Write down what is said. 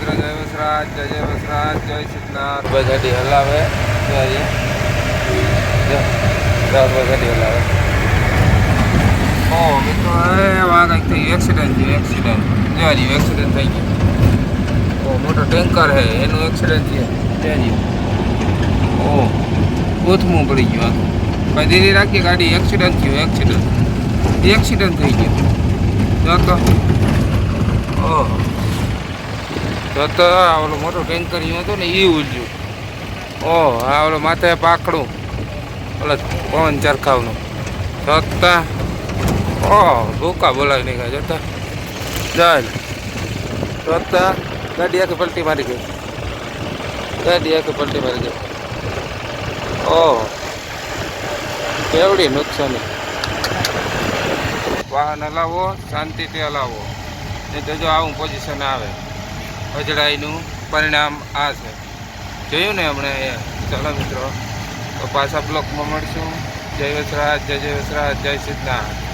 રાહુલભાઈ ગાડી હલાવે જોઈએ જય રાહુલભાઈ ગાડી હલાવે ઓ મિત્રો આ કંઈક થયું એક્સિડન્ટ થયું એક્સિડન્ટ જોવા રહ્યું એક્સિડન્ટ થઈ ગયું ઓ મોટો ટેન્કર છે એનું એક્સિડન્ટ છે. રહ્યું ઓ ગોથમું પડી ગયું આખું. ભાઈ ધીરે રાખીએ ગાડી. એક્સિડન્ટ થયું એક્સિડન્ટ એક્સિડન્ટ થઈ ગયું. તો ઓહો તો તો ઓલું મોટો ટેન્કર હતું ને એ ઉલજ્યું ઓહ આ ઓલો માથે પાકડું. ઓલો પવન ચરખાવનું. જોતા. ઓહ ભૂકા બોલાવી નીકળ્યા જોતા. ચાલ જોતા. ગાડી આખી પલટી મારી ગઈ. ગાડી આખી પલટી મારી ગઈ. ઓહ કેવડી નુકસાની. વાહન હલાવો, શાંતિથી હલાવો. નહીં જો આવું પોઝિશન આવે. અજડાઈનું પરિણામ આ છે. જોયું ને હમણાં ચાલો મિત્રો, તો પાછા બ્લોકમાં મળશું. જય વસરાજ, જય જય વસરાજ, જય સિદ્ધનાથ